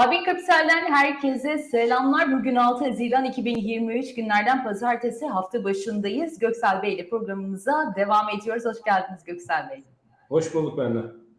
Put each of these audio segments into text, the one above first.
Abi Kapital'den herkese selamlar. Bugün 6 Haziran 2023 günlerden pazartesi hafta başındayız. Göksel Bey ile programımıza devam ediyoruz. Hoş geldiniz Göksel Bey. Hoş bulduk de.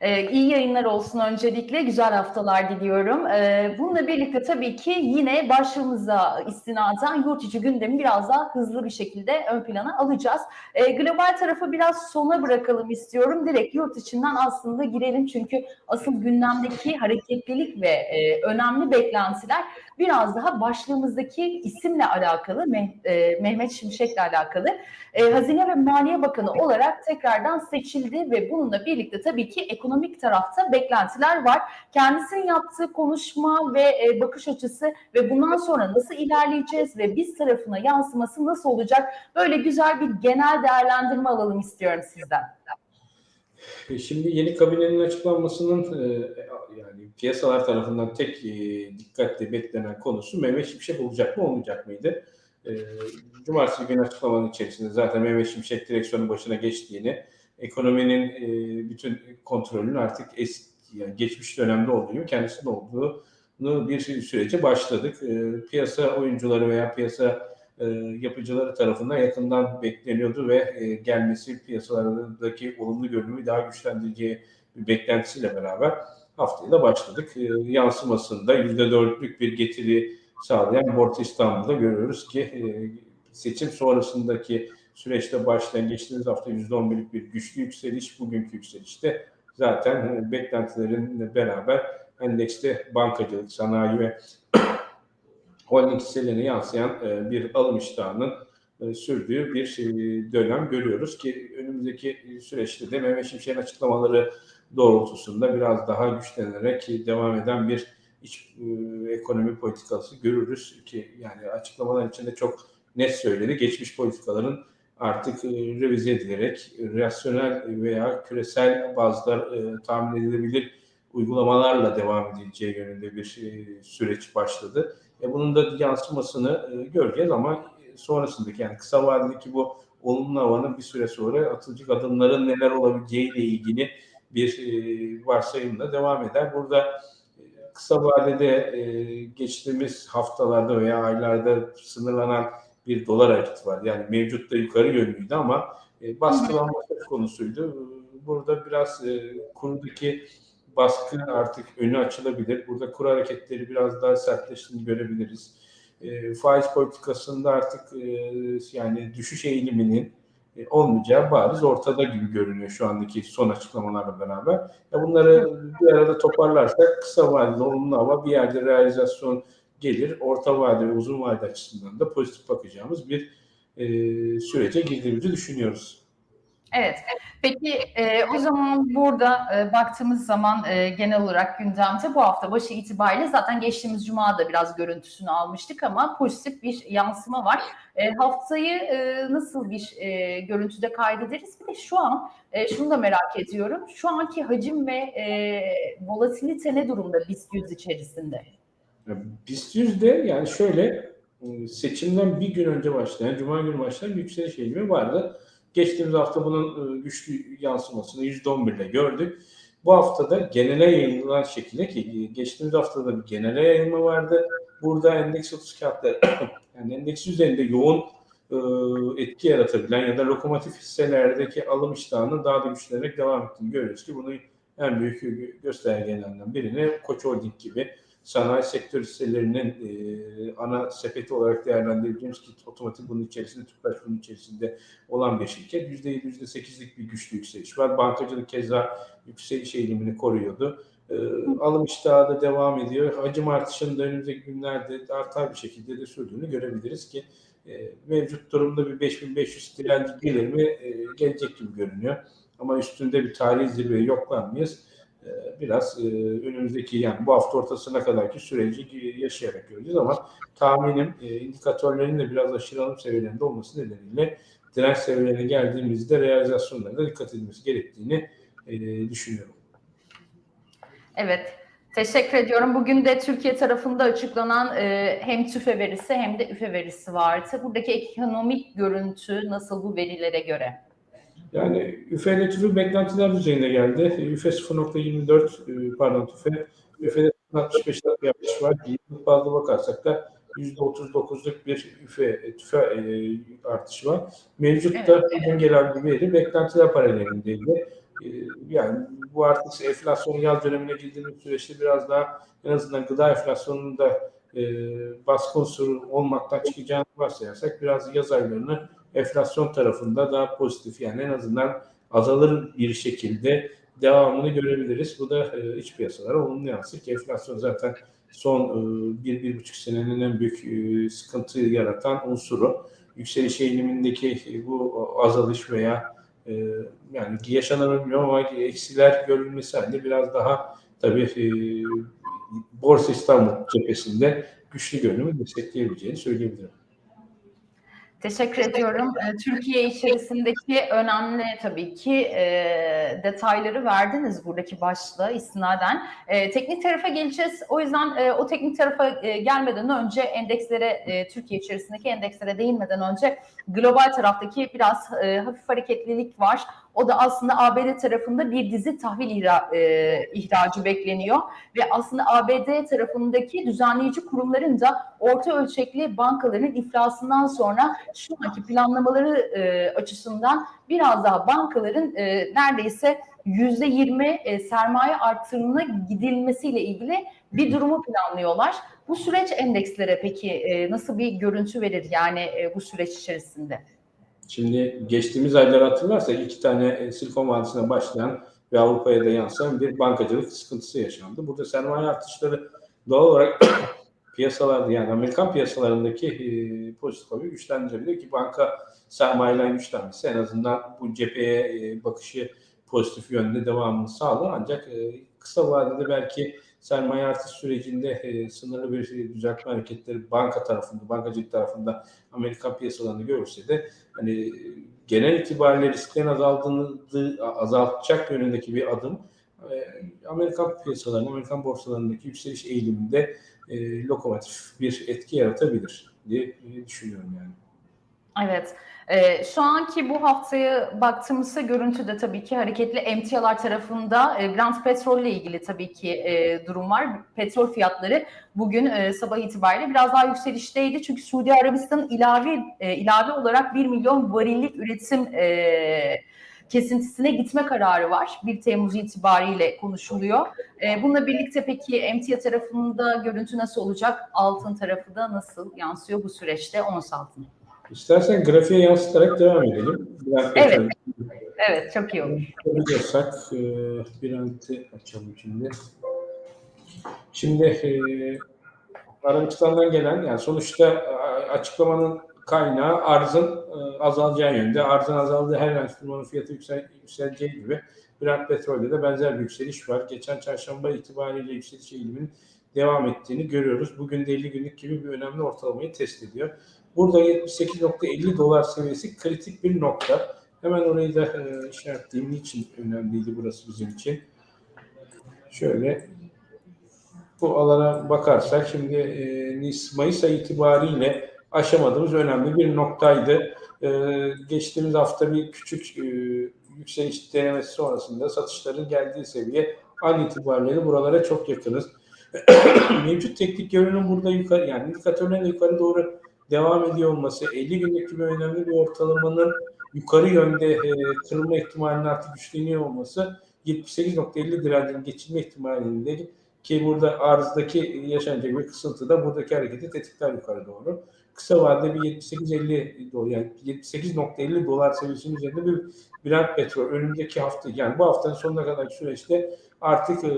Ee, iyi yayınlar olsun öncelikle. Güzel haftalar diliyorum. Ee, bununla birlikte tabii ki yine başlığımıza istinaden yurt içi gündemi biraz daha hızlı bir şekilde ön plana alacağız. Ee, global tarafı biraz sona bırakalım istiyorum. Direkt yurt içinden aslında girelim çünkü asıl gündemdeki hareketlilik ve e, önemli beklentiler biraz daha başlığımızdaki isimle alakalı, Meh- e, Mehmet Şimşek'le alakalı. E, Hazine ve Maliye Bakanı olarak tekrardan seçildi ve bununla birlikte tabii ki ekonomik tarafta beklentiler var. Kendisinin yaptığı konuşma ve e, bakış açısı ve bundan sonra nasıl ilerleyeceğiz ve biz tarafına yansıması nasıl olacak? Böyle güzel bir genel değerlendirme alalım istiyorum sizden. E, Şimdi yeni kabinenin açıklanmasının e, yani piyasalar tarafından tek e, dikkatle beklenen konusu Mehmet Şimşek olacak mı olmayacak mıydı? E, Cumartesi günü açıklamanın içerisinde zaten Mehmet Şimşek direksiyonun başına geçtiğini, ekonominin e, bütün kontrolünün artık eski, yani geçmiş dönemde olduğu gibi kendisinin olduğunu bir sürece başladık. E, piyasa oyuncuları veya piyasa e, yapıcıları tarafından yakından bekleniyordu ve e, gelmesi piyasalardaki olumlu görünümü daha güçlendireceği bir beklentisiyle beraber haftaya da başladık. E, yansımasında %4'lük bir getiri sağlayan Borsa İstanbul'da görüyoruz ki e, seçim sonrasındaki süreçte başlayan geçtiğimiz hafta %11'lik bir güçlü yükseliş, bugünkü yükselişte zaten e, beklentilerinle beraber endekste bankacılık, sanayi ve holding hisselerine yansıyan e, bir alım iştahının e, sürdüğü bir dönem görüyoruz ki önümüzdeki süreçte de Mehmet Şimşek'in açıklamaları doğrultusunda biraz daha güçlenerek devam eden bir iç ekonomi politikası görürüz ki yani açıklamalar içinde çok net söyledi. Geçmiş politikaların artık e, revize edilerek rasyonel veya küresel bazılar e, tahmin edilebilir uygulamalarla devam edileceği yönünde bir e, süreç başladı. E, bunun da yansımasını göreceğiz ama sonrasındaki yani kısa vadedeki bu olumlu havanın bir süre sonra atılacak adımların neler olabileceğiyle ilgili bir varsayımla devam eder. Burada kısa vadede geçtiğimiz haftalarda veya aylarda sınırlanan bir dolar hareketi var. Yani mevcut da yukarı yönlüydü ama e, baskılanması konusuydu. Burada biraz e, kurudaki baskı artık önü açılabilir. Burada kur hareketleri biraz daha sertleştiğini görebiliriz. E, faiz politikasında artık e, yani düşüş eğiliminin e, olmayacağı bariz ortada gibi görünüyor şu andaki son açıklamalarla beraber. Ya bunları bir arada toparlarsak kısa vadede olumlu ama bir yerde realizasyon gelir. Orta vade ve uzun vade açısından da pozitif bakacağımız bir e, sürece girdiğimizi düşünüyoruz. Evet. Peki e, o zaman burada e, baktığımız zaman e, genel olarak gündemde bu hafta başı itibariyle zaten geçtiğimiz cuma da biraz görüntüsünü almıştık ama pozitif bir yansıma var. E, haftayı e, nasıl bir e, görüntüde kaydederiz? Bir de şu an e, şunu da merak ediyorum. Şu anki hacim ve e, volatilite ne durumda BIST 100 içerisinde? BIST 100'de yani şöyle e, seçimden bir gün önce başlayan, Cuma günü başlayan bir yükseliş eğilimi vardı. Geçtiğimiz hafta bunun e, güçlü yansımasını %11 ile gördük. Bu haftada genele yayılan şekilde ki geçtiğimiz haftada bir genele yayılma vardı. Burada endeks 30 kağıtları yani endeks üzerinde yoğun e, etki yaratabilen ya da lokomotif hisselerdeki alım iştahının daha da güçlenerek devam ettiğini görüyoruz ki bunu en büyük göstergelerinden birini Koç Holding gibi sanayi sektör hisselerinin e, ana sepeti olarak değerlendirdiğimiz ki otomotiv bunun içerisinde, Tüpraş bunun içerisinde olan bir şirket. %7, %8'lik bir güçlü yükseliş var. Bankacılık keza yükseliş eğilimini koruyordu. E, alım iştahı da devam ediyor. Hacim artışının önümüzdeki günlerde artar bir şekilde de sürdüğünü görebiliriz ki e, mevcut durumda bir 5500 direnci gelir mi e, gelecek gibi görünüyor. Ama üstünde bir tarihi zirve yoklar mıyız? Biraz e, önümüzdeki yani bu hafta ortasına kadarki süreci yaşayarak göreceğiz ama tahminim e, indikatörlerin de biraz aşırı alım seviyelerinde olması nedeniyle direnç seviyelerine geldiğimizde realizasyonlarına dikkat edilmesi gerektiğini e, düşünüyorum. Evet. Teşekkür ediyorum. Bugün de Türkiye tarafında açıklanan e, hem TÜFE verisi hem de üfe verisi vardı. Buradaki ekonomik görüntü nasıl bu verilere göre? Yani üfe ile tüfe beklentiler düzeyinde geldi. Üfe 0.24 pardon tüfe üfe 65'lik bir artış var. Yıllık bazda bakarsak da %39'luk bir üfe, tüfe e, artışı var. Mevcutta bugün gelen bir veri beklentiler paralelindeydi. E, yani bu artık enflasyonun yaz dönemine girdiğimiz süreçte biraz daha en azından gıda enflasyonunun da e, baskı unsuru olmaktan çıkacağını varsayarsak biraz yaz aylarını enflasyon tarafında daha pozitif yani en azından azalır bir şekilde devamını görebiliriz. Bu da e, iç piyasalara olumlu yansır ki enflasyon zaten son e, bir, bir buçuk senenin en büyük e, sıkıntı yaratan unsuru. Yükseliş eğilimindeki e, bu azalış veya e, yani yaşanır bilmiyorum ama eksiler görülmesi halinde biraz daha tabii e, Borsa İstanbul cephesinde güçlü görünümü destekleyebileceğini söyleyebilirim. Teşekkür ediyorum. Ee, Türkiye içerisindeki önemli tabii ki e, detayları verdiniz buradaki başlığa istinaden. E, teknik tarafa geleceğiz. O yüzden e, o teknik tarafa e, gelmeden önce endekslere, e, Türkiye içerisindeki endekslere değinmeden önce global taraftaki biraz e, hafif hareketlilik var. O da aslında ABD tarafında bir dizi tahvil ihra, e, ihracı bekleniyor ve aslında ABD tarafındaki düzenleyici kurumların da orta ölçekli bankaların iflasından sonra şu anki planlamaları e, açısından biraz daha bankaların e, neredeyse yüzde yirmi e, sermaye artırımına gidilmesiyle ilgili bir durumu planlıyorlar. Bu süreç endekslere peki e, nasıl bir görüntü verir yani e, bu süreç içerisinde? Şimdi geçtiğimiz aylar hatırlarsak iki tane e, Silikon Vadisi'ne başlayan ve Avrupa'ya da yansıyan bir bankacılık sıkıntısı yaşandı. Burada sermaye artışları doğal olarak piyasalarda yani Amerikan piyasalarındaki e, pozitif havayı güçlendirebilir ki banka sermayeler güçlenmesi en azından bu cepheye e, bakışı pozitif yönde devamını sağlar. Ancak e, kısa vadede belki sermaye artış sürecinde e, sınırlı bir düzeltme hareketleri banka tarafında, bankacılık tarafında Amerikan piyasalarını görürse de hani genel itibariyle risklerin azaldığını azaltacak yönündeki bir adım e, Amerikan piyasalarının, Amerikan borsalarındaki yükseliş eğiliminde e, lokomotif bir etki yaratabilir diye düşünüyorum yani. Evet. Ee, şu anki bu haftaya baktığımızda görüntüde tabii ki hareketli emtialar tarafında e, Brent petrol ile ilgili tabii ki e, durum var. Petrol fiyatları bugün e, sabah itibariyle biraz daha yükselişteydi. Çünkü Suudi Arabistan ilave e, ilave olarak 1 milyon varillik üretim e, kesintisine gitme kararı var. 1 Temmuz itibariyle konuşuluyor. E, bununla birlikte peki emtia tarafında görüntü nasıl olacak? Altın tarafı da nasıl yansıyor bu süreçte ons altın? İstersen grafiğe yansıtarak devam edelim. Evet. Evet, çok iyi olur. Biliyorsak e, Brent'i açalım şimdi. Şimdi e, Arabistan'dan gelen yani sonuçta a- açıklamanın kaynağı arzın e, azalacağı yönde. Arzın azaldığı her enstrümanın fiyatı yüksel, yükseleceği gibi Brent petrolde de benzer bir yükseliş var. Geçen çarşamba itibariyle yükseliş eğiliminin devam ettiğini görüyoruz. Bugün de 50 günlük gibi bir önemli ortalamayı test ediyor. Burada 78.50 dolar seviyesi kritik bir nokta. Hemen orayı da e, işaretleyeyim. Niçin önemliydi burası bizim için? Şöyle bu alana bakarsak şimdi e, Mayıs ayı itibariyle aşamadığımız önemli bir noktaydı. E, geçtiğimiz hafta bir küçük e, yükseliş denemesi sonrasında satışların geldiği seviye an itibariyle buralara çok yakınız. Mevcut teknik görünüm burada yukarı yani indikatörlerin yukarı doğru devam ediyor olması 50 günlük gibi önemli bir ortalamanın yukarı yönde e, kırılma ihtimalinin artık güçleniyor olması 78.50 direncin geçilme ihtimalinde ki burada arzdaki yaşanacak bir kısıntı da buradaki hareketi tetikler yukarı doğru. Kısa vadede bir 78.50 dolar yani 78.50 dolar seviyesinin üzerinde bir Brent petrol önümüzdeki hafta yani bu haftanın sonuna kadar süreçte artık e,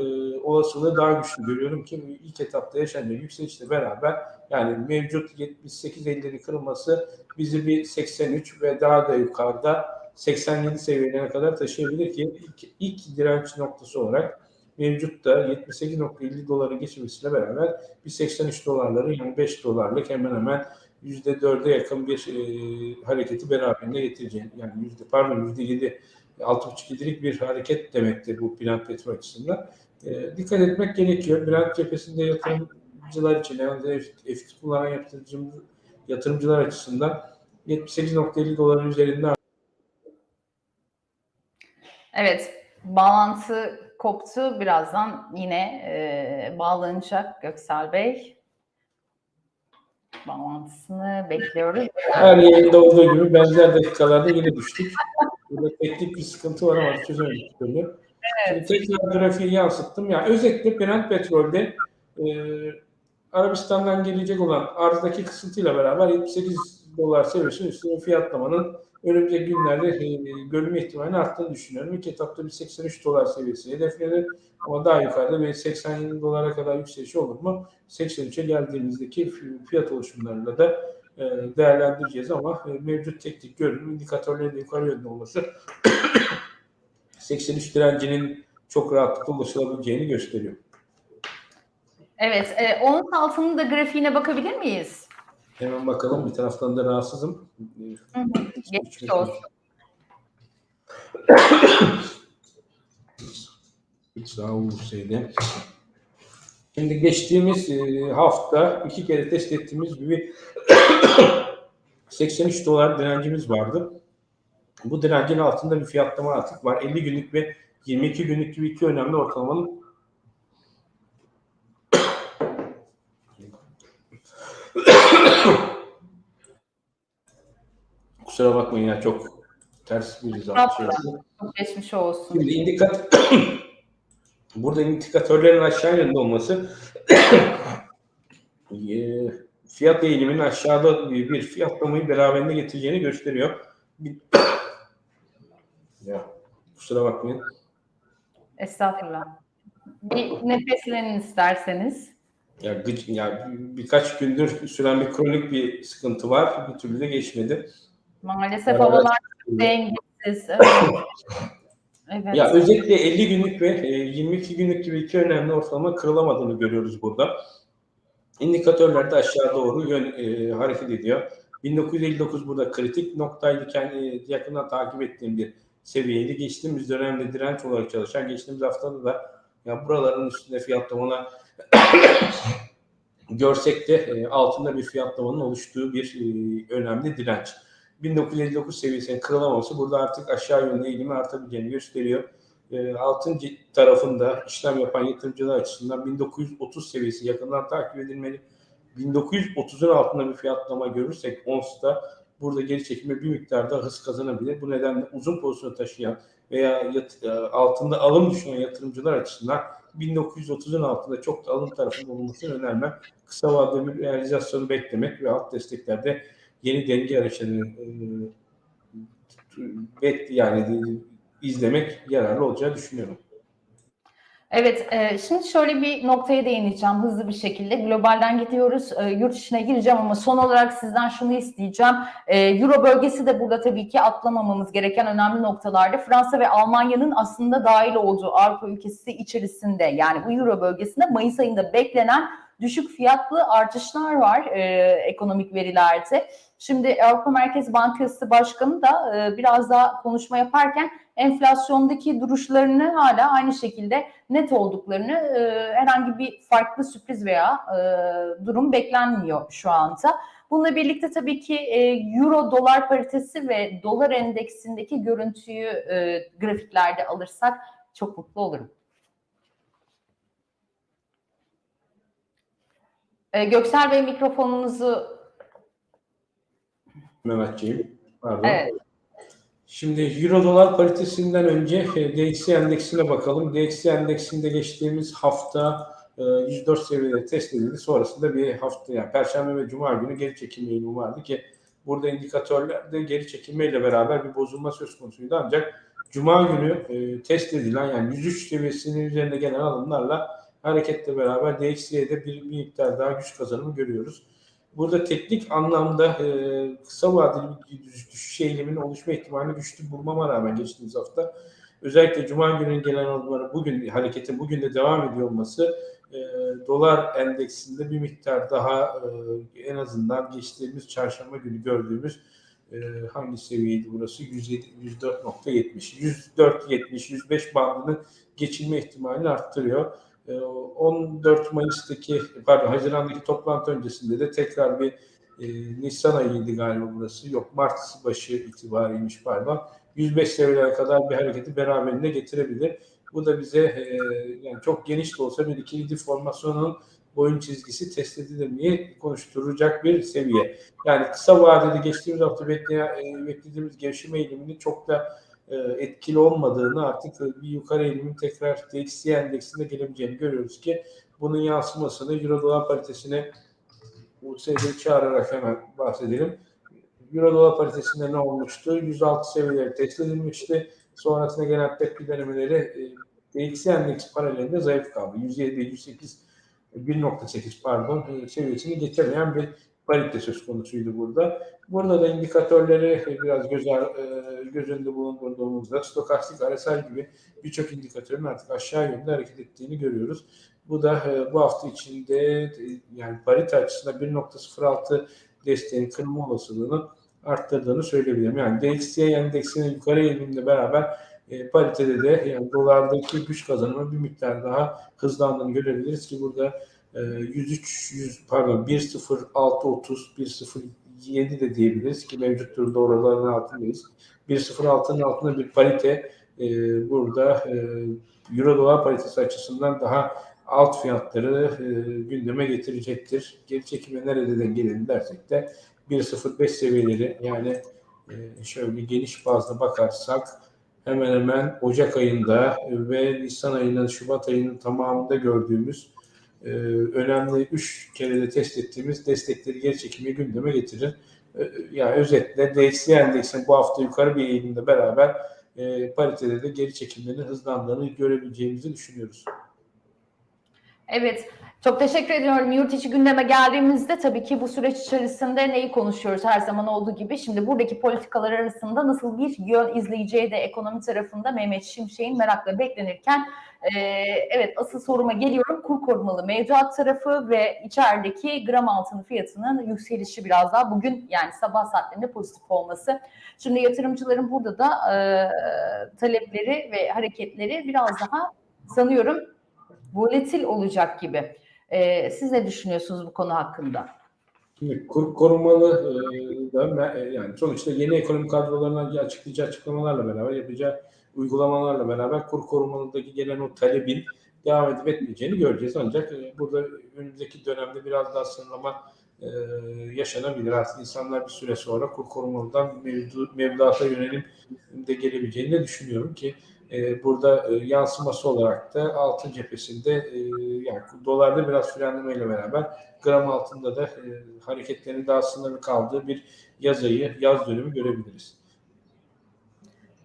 olasılığı daha güçlü görüyorum ki ilk etapta yaşanacak yükselişle beraber yani mevcut 78.50'nin kırılması bizi bir 83 ve daha da yukarıda 87 seviyelerine kadar taşıyabilir ki ilk, ilk direnç noktası olarak mevcutta 78.50 doları geçmesiyle beraber bir 83 dolarları yani 5 dolarlık hemen hemen %4'e yakın bir e, hareketi beraberinde getireceğini yani yüzde pardon %7 6.5-7'lik bir hareket demektir bu Brent petrol açısından. E, dikkat etmek gerekiyor. Brent cephesinde yatırımcılar için yani FX kullanan yatırımcı, yatırımcılar açısından 78.50 doların üzerinde Evet, bağlantı koptu. Birazdan yine e, bağlanacak Göksel Bey. Bağlantısını bekliyoruz. Her yayında olduğu gibi benzer dakikalarda yine düştük. Burada teknik bir sıkıntı var ama çözemedik türlü. Şimdi tekrar grafiği yansıttım. Yani özetle Brent petrolde e, Arabistan'dan gelecek olan arzdaki kısıntıyla beraber 78 dolar seviyesinin üstünde fiyatlamanın önümüzdeki günlerde e, görülme ihtimalini arttığını düşünüyorum. İlk etapta bir 83 dolar seviyesi hedeflenir ama daha yukarıda bir 80 dolara kadar yükselişi olur mu? 83'e geldiğimizdeki fiyat oluşumlarıyla da e, değerlendireceğiz ama e, mevcut teknik görünüm indikatörlerin de yukarı yönde olması 83 direncinin çok rahatlıkla ulaşılabileceğini gösteriyor. Evet, e, onun altının da grafiğine bakabilir miyiz? Hemen bakalım bir taraftan da rahatsızım. Geçmiş olsun. Sağ olun Hüseyin'e. Şimdi geçtiğimiz e, hafta iki kere test ettiğimiz gibi 83 dolar direncimiz vardı. Bu direncin altında bir fiyatlama artık var. 50 günlük ve 22 günlük gibi iki önemli ortalamanın Kusura bakmayın ya çok ters bir hizam. şey geçmiş olsun. Şimdi indikat burada indikatörlerin aşağı yönde olması eee, fiyat eğiliminin aşağıda bir fiyatlamayı beraberinde getireceğini gösteriyor. Ya kusura bakmayın. Estağfurullah. Bir nefeslenin isterseniz. Ya, gıc- ya bir- birkaç gündür süren bir kronik bir sıkıntı var. Bir türlü de geçmedi. Maalesef Evet. havalar dengesiz. Evet. Ya özetle 50 günlük ve e, 22 günlük gibi iki önemli ortalama kırılamadığını görüyoruz burada. İndikatörler de aşağı doğru yön e, hareket ediyor. 1959 burada kritik noktaydı. Kendi yakından takip ettiğim bir seviyeydi. Geçtiğimiz dönemde direnç olarak çalışan, geçtiğimiz haftada da ya buraların üstünde fiyatlamalar görsek de e, altında bir fiyatlamanın oluştuğu bir e, önemli direnç. 1959 seviyesinin kırılamaması burada artık aşağı yönlü eğilimi artabileceğini gösteriyor. E, altın tarafında işlem yapan yatırımcılar açısından 1930 seviyesi yakından takip edilmeli. 1930'un altında bir fiyatlama görürsek ONS'ta burada geri çekilme bir miktar daha hız kazanabilir. Bu nedenle uzun pozisyon taşıyan veya yat- e, altında alım düşünen yatırımcılar açısından 1930'un altında çok da alım tarafında olmasını önermem. Kısa vadeli realizasyonu beklemek ve alt desteklerde yeni denge araçlarını e, bek yani izlemek yararlı olacağı düşünüyorum. Evet, e, şimdi şöyle bir noktaya değineceğim hızlı bir şekilde. Globalden gidiyoruz, e, yurt içine gireceğim ama son olarak sizden şunu isteyeceğim. Euro bölgesi de burada tabii ki atlamamamız gereken önemli noktalarda. Fransa ve Almanya'nın aslında dahil olduğu Avrupa ülkesi içerisinde yani bu Euro bölgesinde Mayıs ayında beklenen düşük fiyatlı artışlar var e, ekonomik verilerde. Şimdi Avrupa Merkez Bankası Başkanı da e, biraz daha konuşma yaparken enflasyondaki duruşlarını hala aynı şekilde net olduklarını e, herhangi bir farklı sürpriz veya e, durum beklenmiyor şu anda. Bununla birlikte tabii ki e, euro dolar paritesi ve dolar endeksindeki görüntüyü e, grafiklerde alırsak çok mutlu olurum. E, Göksel Bey mikrofonunuzu Mehmetciğim. Pardon. evet. Şimdi Euro dolar paritesinden önce e, DXY endeksine bakalım. DXY endeksinde geçtiğimiz hafta e, 104 seviyede test edildi. Sonrasında bir hafta yani Perşembe ve Cuma günü geri çekilme eğilimi vardı ki burada indikatörlerde geri çekilmeyle beraber bir bozulma söz konusuydu. Ancak Cuma günü e, test edilen yani 103 seviyesinin üzerinde gelen alımlarla hareketle beraber DXY'de bir, bir miktar daha güç kazanımı görüyoruz. Burada teknik anlamda e, kısa vadeli bir düş- düşüş eğiliminin oluşma ihtimalini güçlü bulmama rağmen geçtiğimiz hafta özellikle Cuma günü gelen alımların bugün hareketin bugün de devam ediyor olması e, dolar endeksinde bir miktar daha e, en azından geçtiğimiz çarşamba günü gördüğümüz e, hangi seviyeydi burası? 107, 104.70, 104.70, 105 bandının geçilme ihtimalini arttırıyor. E, 14 Mayıs'taki pardon Haziran'daki toplantı öncesinde de tekrar bir e, Nisan ayıydı galiba burası. Yok Mart başı itibarıymış pardon. 105 seviyelere kadar bir hareketi beraberinde getirebilir. Bu da bize e, yani çok geniş de olsa bir ikili deformasyonun boyun çizgisi test edilir mi konuşturacak bir seviye. Yani kısa vadede geçtiğimiz hafta bekleyen, e, beklediğimiz gevşeme eğiliminin çok da etkili olmadığını artık e, bir yukarı eğilimin tekrar DXY endeksinde gelebileceğini görüyoruz ki bunun yansımasını Euro dolar paritesine seviyeyi çağırarak hemen bahsedelim. Euro dolar paritesinde ne olmuştu? 106 seviyeleri test edilmişti. Sonrasında gelen tepki denemeleri e, DXY endeks paralelinde zayıf kaldı. 107, 108, 1.8 pardon e, seviyesini geçemeyen bir parite söz konusuydu burada. Burada da indikatörleri biraz göz, e, göz önünde bulundurduğumuzda stokastik RSI gibi birçok indikatörün artık aşağı yönde hareket ettiğini görüyoruz. Bu da e, bu hafta içinde e, yani parite açısından 1.06 desteğin kırılma olasılığını arttırdığını söyleyebilirim. Yani DXY endeksinin yukarı eğilimle beraber paritede de yani dolardaki güç kazanımı bir miktar daha hızlandığını görebiliriz ki burada 103 100 pardon 10630 107 de diyebiliriz ki mevcut durumda oraların altındayız. 106'nın altında bir parite e, burada e, Euro dolar paritesi açısından daha alt fiyatları e, gündeme getirecektir. Geri çekime nereden gelelim dersek de 1.05 seviyeleri yani e, şöyle geniş bazda bakarsak hemen hemen Ocak ayında ve Nisan ayının, Şubat ayının tamamında gördüğümüz e, önemli 3 kere de test ettiğimiz destekleri geri çekimi gündeme getirir. E, yani özetle DXY endeksin bu hafta yukarı bir eğilimde beraber e, paritede de geri çekimlerin hızlandığını görebileceğimizi düşünüyoruz. Evet, çok teşekkür ediyorum. Yurt içi gündeme geldiğimizde tabii ki bu süreç içerisinde neyi konuşuyoruz her zaman olduğu gibi. Şimdi buradaki politikalar arasında nasıl bir yön izleyeceği de ekonomi tarafında Mehmet Şimşek'in merakla beklenirken e, evet asıl soruma geliyorum. Kur korumalı mevduat tarafı ve içerideki gram altın fiyatının yükselişi biraz daha bugün yani sabah saatlerinde pozitif olması. Şimdi yatırımcıların burada da e, talepleri ve hareketleri biraz daha sanıyorum volatil olacak gibi. Ee, siz ne düşünüyorsunuz bu konu hakkında? Şimdi kur korumalı e, da e, yani sonuçta yeni ekonomik kadrolarına açıklayacağı açıklamalarla beraber yapacağı uygulamalarla beraber kur korumalıdaki gelen o talebin devam edip etmeyeceğini göreceğiz. Ancak e, burada önümüzdeki dönemde biraz daha sınırlama e, yaşanabilir. Artık insanlar bir süre sonra kur korumalıdan mevdu, mevduata yönelim de gelebileceğini de düşünüyorum ki e, burada e, yansıması olarak da altın cephesinde e, yani dolarda biraz frenlemeyle beraber gram altında da e, hareketlerin daha sınırlı kaldığı bir yaz ayı, yaz dönemi görebiliriz.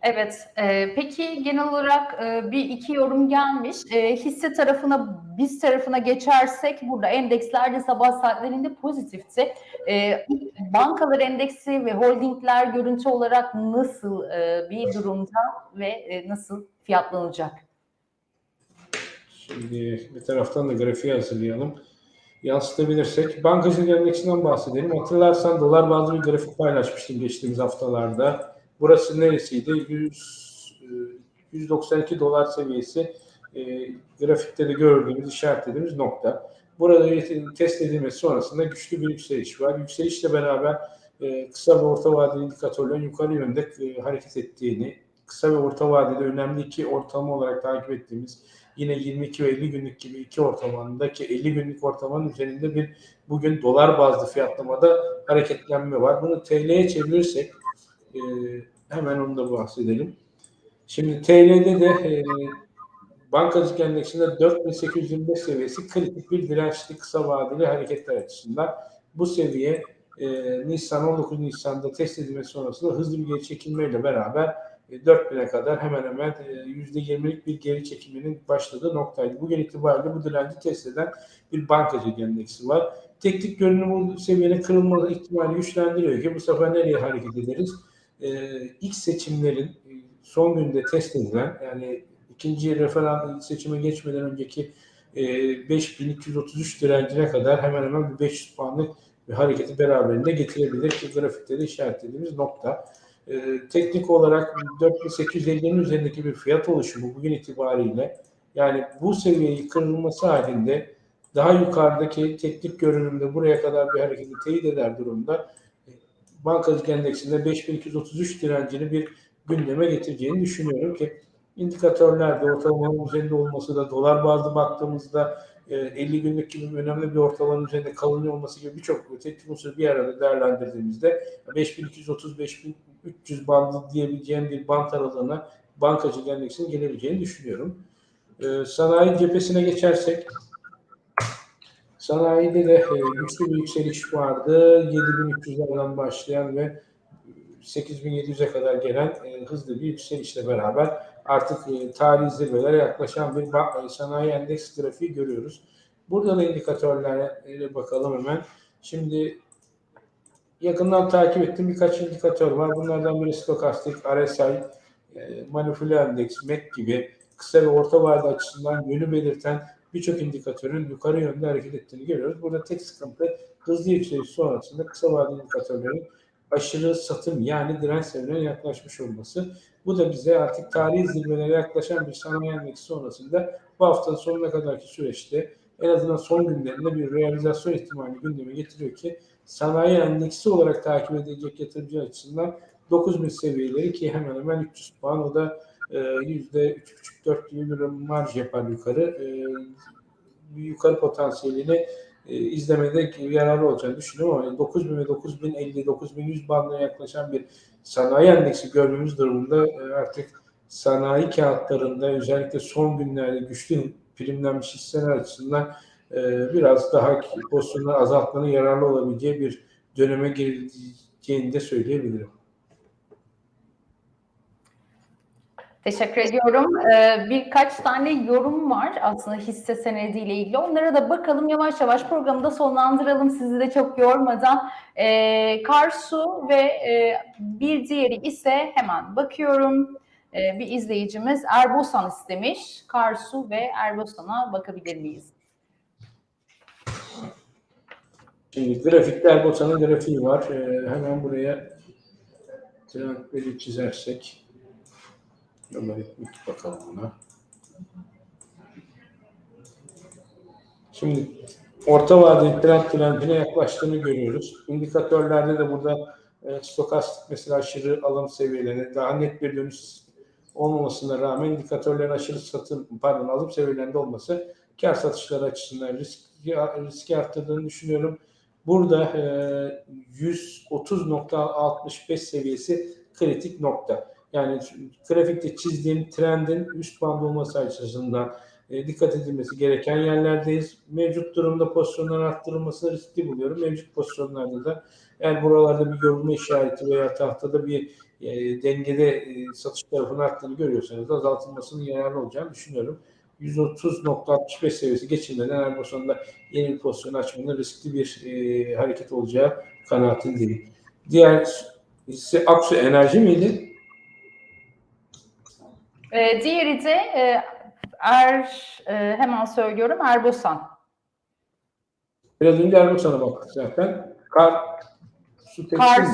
Evet, e, peki genel olarak e, bir iki yorum gelmiş. E, hisse tarafına, biz tarafına geçersek burada endekslerde sabah saatlerinde pozitifti. E, bankalar endeksi ve holdingler görüntü olarak nasıl e, bir durumda ve e, nasıl fiyatlanacak? Şimdi bir taraftan da grafiği hazırlayalım. Yansıtabilirsek. Bankacılık endeksinden bahsedelim. Hatırlarsan dolar bazlı bir grafik paylaşmıştım geçtiğimiz haftalarda. Burası neresiydi? 100, e, 192 dolar seviyesi. E, grafikte de gördüğümüz, işaretlediğimiz nokta. Burada test edilmesi sonrasında güçlü bir yükseliş var. Yükselişle beraber e, kısa ve orta vadeli indikatörlerin yukarı yönde e, hareket ettiğini, kısa ve orta vadede önemli iki ortalama olarak takip ettiğimiz yine 22 ve 50 günlük gibi iki ortalamandaki 50 günlük ortalamanın üzerinde bir bugün dolar bazlı fiyatlamada hareketlenme var. Bunu TL'ye çevirirsek e, hemen onu da bahsedelim. Şimdi TL'de de e, bankacılık endeksinde 4825 seviyesi kritik bir dirençli kısa vadeli hareketler açısından. Bu seviye e, Nisan 19 Nisan'da test edilmesi sonrasında hızlı bir geri çekilmeyle beraber 4000'e kadar hemen hemen %20'lik bir geri çekiminin başladığı noktaydı. Bugün itibariyle bu direnci test eden bir bankacılık endeksi var. Teknik görünüm bu seviyenin kırılma ihtimali güçlendiriyor ki bu sefer nereye hareket ederiz? İlk seçimlerin son günde test edilen yani ikinci referans seçime geçmeden önceki 5233 direncine kadar hemen hemen bir 500 puanlık bir hareketi beraberinde getirebilir ki grafikte de işaretlediğimiz nokta. Ee, teknik olarak 4850'nin üzerindeki bir fiyat oluşumu bugün itibariyle yani bu seviyeyi kırılması halinde daha yukarıdaki teknik görünümde buraya kadar bir hareketi teyit eder durumda bankacılık endeksinde 5233 direncini bir gündeme getireceğini düşünüyorum ki indikatörlerde ortalamanın üzerinde olması da dolar bazlı baktığımızda e, 50 günlük gibi önemli bir ortalamanın üzerinde kalınıyor olması gibi birçok teknik unsuru bir arada değerlendirdiğimizde 5230-5300 bandı diyebileceğim bir bant aralığına bankacılık endeksinin gelebileceğini düşünüyorum. E, sanayi cephesine geçersek sanayide de güçlü bir yükseliş vardı. 7300'lerden başlayan ve 8700'e kadar gelen e, hızlı bir yükselişle beraber artık e, tarihi zirvelere yaklaşan bir e, sanayi endeks grafiği görüyoruz. Burada da indikatörlere bakalım hemen. Şimdi yakından takip ettiğim birkaç indikatör var. Bunlardan biri stokastik, RSI, manipüle endeks, MEC gibi kısa ve orta vade açısından yönü belirten birçok indikatörün yukarı yönde hareket ettiğini görüyoruz. Burada tek sıkıntı hızlı yükseliş sonrasında kısa vadeli indikatörlerin aşırı satım yani direnç seviyelerine yaklaşmış olması. Bu da bize artık tarihi zirvelere yaklaşan bir sanayi endeksi sonrasında bu haftanın sonuna kadarki süreçte en azından son günlerinde bir realizasyon ihtimali gündeme getiriyor ki sanayi endeksi olarak takip edilecek yatırımcı açısından 9000 seviyeleri ki hemen hemen 300 puan o da %3,5-4 gibi bir marj yapar yukarı. E, bir yukarı potansiyelini e, izlemede yararlı olacağını düşünüyorum ama 9000 ve 9050 9100 bandına yaklaşan bir sanayi endeksi görmemiz durumunda e, artık sanayi kağıtlarında özellikle son günlerde güçlü primlenmiş hisseler açısından e, biraz daha pozisyonları azaltmanın yararlı olabileceği bir döneme girileceğini de söyleyebilirim. Teşekkür ediyorum. Ee, birkaç tane yorum var aslında hisse senediyle ilgili. Onlara da bakalım yavaş yavaş programı da sonlandıralım sizi de çok yormadan. Ee, Karsu ve e, bir diğeri ise hemen bakıyorum. Ee, bir izleyicimiz Erbosan istemiş. Karsu ve Erbosan'a bakabilir miyiz? Şimdi grafikte Erbosan'ın grafiği var. Ee, hemen buraya trendleri çizersek logaritmik bakalım buna. Şimdi orta vadeli trend trendine yaklaştığını görüyoruz. İndikatörlerde de burada e, stokastik mesela aşırı alım seviyelerine daha net bir dönüş olmamasına rağmen indikatörlerin aşırı satım pardon alım seviyelerinde olması kar satışları açısından riski, riski arttırdığını düşünüyorum. Burada e, 130.65 seviyesi kritik nokta. Yani grafikte çizdiğim trendin üst band olması açısından e, dikkat edilmesi gereken yerlerdeyiz. Mevcut durumda pozisyonların arttırılmasını riskli buluyorum. Mevcut pozisyonlarda da eğer buralarda bir yorulma işareti veya tahtada bir e, dengede e, satış tarafının arttığını görüyorsanız azaltılmasının yararlı olacağını düşünüyorum. 130.65 seviyesi geçilmeden sonunda yeni bir pozisyon açmanın riskli bir e, hareket olacağı kanaatindeyim. Diğer ise Aksu Enerji miydi? Ee, diğeri de e, Er e, hemen söylüyorum Erbosan. Biraz önce Erbosan'a baktık zaten. Kar su Kar, mi?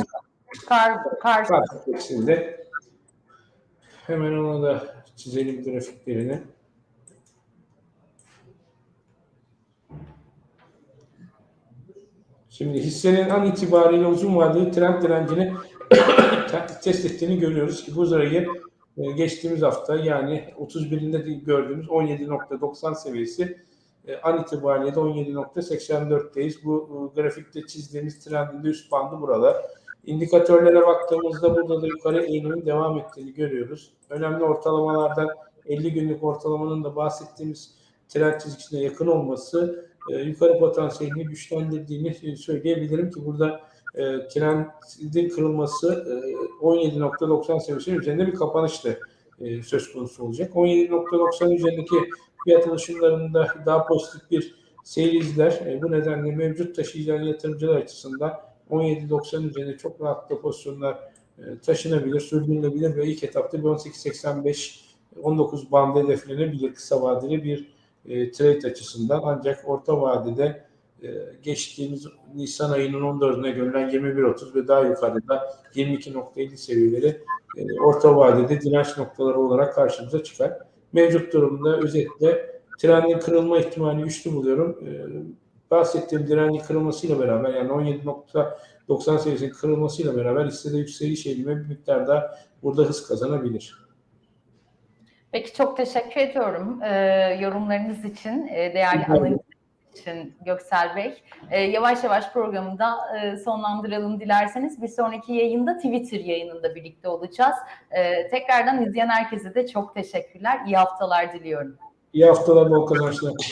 kar, kar, Kar tekstilde. Hemen ona da çizelim grafiklerini. Şimdi hissenin an itibariyle uzun vadeli trend direncini test ettiğini görüyoruz ki bu zarayı e, geçtiğimiz hafta yani 31'inde de gördüğümüz 17.90 seviyesi e, an itibariyle de 17.84'teyiz. Bu e, grafikte çizdiğimiz trendin üst bandı burada. İndikatörlere baktığımızda burada da yukarı eğilimin devam ettiğini görüyoruz. Önemli ortalamalardan 50 günlük ortalamanın da bahsettiğimiz trend çizgisine yakın olması e, yukarı potansiyelini güçlendirdiğini söyleyebilirim ki burada e, trendin kırılması e, 17.90 seviyesinin üzerinde bir kapanışta e, söz konusu olacak. 17.90 üzerindeki fiyat alışımlarında daha pozitif bir seyir izler. E, bu nedenle mevcut taşıyıcı yatırımcılar açısından 17.90 üzerinde çok rahatlıkla pozisyonlar e, taşınabilir, sürdürülebilir ve ilk etapta bir 18.85 19 bandı hedeflenebilir kısa vadeli bir e, trade açısından. Ancak orta vadede geçtiğimiz Nisan ayının 14'üne görülen 21.30 ve daha yukarıda 22.50 seviyeleri e, orta vadede direnç noktaları olarak karşımıza çıkar. Mevcut durumda özetle trendin kırılma ihtimali güçlü buluyorum. E, bahsettiğim direncin kırılmasıyla beraber yani 17.90 seviyesinin kırılmasıyla beraber hissede yükseliş eğilimi bir miktar daha burada hız kazanabilir. Peki çok teşekkür ediyorum e, yorumlarınız için, e, değerli analiz için Göksel Bey. E, yavaş yavaş programı da e, sonlandıralım dilerseniz. Bir sonraki yayında Twitter yayınında birlikte olacağız. E, tekrardan izleyen herkese de çok teşekkürler. İyi haftalar diliyorum. İyi haftalar, bol kazançlar.